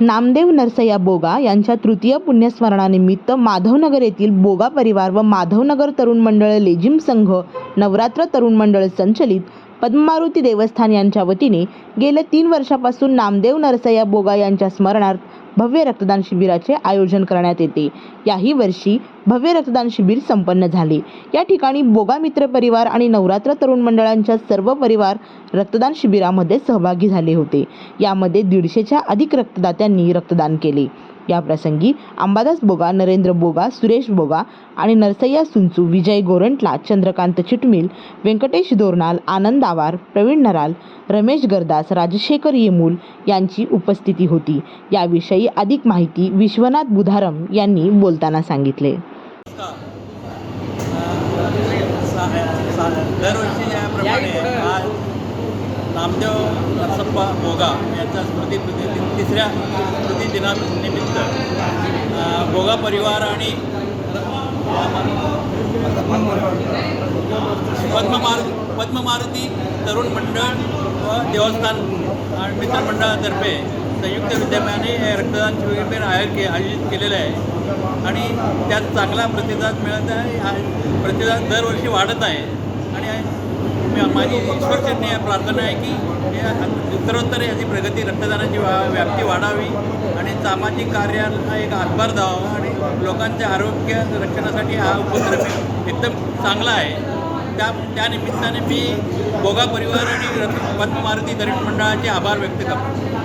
नामदेव नरसय्या बोगा यांच्या तृतीय पुण्यस्मरणानिमित्त माधवनगर येथील बोगा परिवार व माधवनगर तरुण मंडळ लेझिम संघ नवरात्र तरुण मंडळ संचलित पद्मारुती देवस्थान यांच्या वतीने गेल्या तीन वर्षापासून नामदेव नरसय्या बोगा यांच्या स्मरणार्थ भव्य रक्तदान शिबिराचे आयोजन करण्यात येते. याही वर्षी भव्य रक्तदान शिबिर संपन्न झाले. या ठिकाणी बोगा मित्र परिवार आणि नवरात्र तरुण मंडळांच्या सर्व परिवार रक्तदान शिबिरामध्ये सहभागी झाले होते. यामध्ये दीडशेच्या अधिक रक्तदात्यांनी रक्तदान केले. या प्रसंगी अंबादास बोगा नरेंद्र बोगा सुरेश बोगा आणि नरसय्या सुंचू विजय गोरंटला चंद्रकांत चिटमिल व्यंकटेश दोरनाल आनंद आवार प्रवीण नराल रमेश गरदास राजशेखर येमूल यांची उपस्थिती होती. याविषयी अधिक माहिती विश्वनाथ बुधारम यांनी बोलताना सांगितले. दरवर्षी याप्रमाणे आज नामदेव नरसप्पा बोगा यांचा स्मृती तिसऱ्या स्मृती दिनानिमित्त अ, बोगा परिवार आणि पद्ममार पद्ममारुती तरुण मंडळ व देवस्थान आणि मित्रमंडळातर्फे संयुक्त विद्यापीठाने हे रक्तदान शिबिर आयोजित के आयोजित केलेलं आहे. आणि त्यात चांगला प्रतिसाद मिळत आहे. हा प्रतिसाद दरवर्षी वाढत आहे. आणि माझी ईश्वरचरणी प्रार्थना आहे की हे उत्तरोत्तर याची प्रगती रक्तदानाची वा व्याप्ती वाढावी. आणि सामाजिक कार्याला एक हातभार द्यावा आणि लोकांच्या आरोग्य रक्षणासाठी हा उपक्रम एकदम चांगला आहे. त्या त्यानिमित्ताने मी बोगा परिवार आणि रत्न पद्ममारुती दरिण मंडळाचे आभार व्यक्त करतो.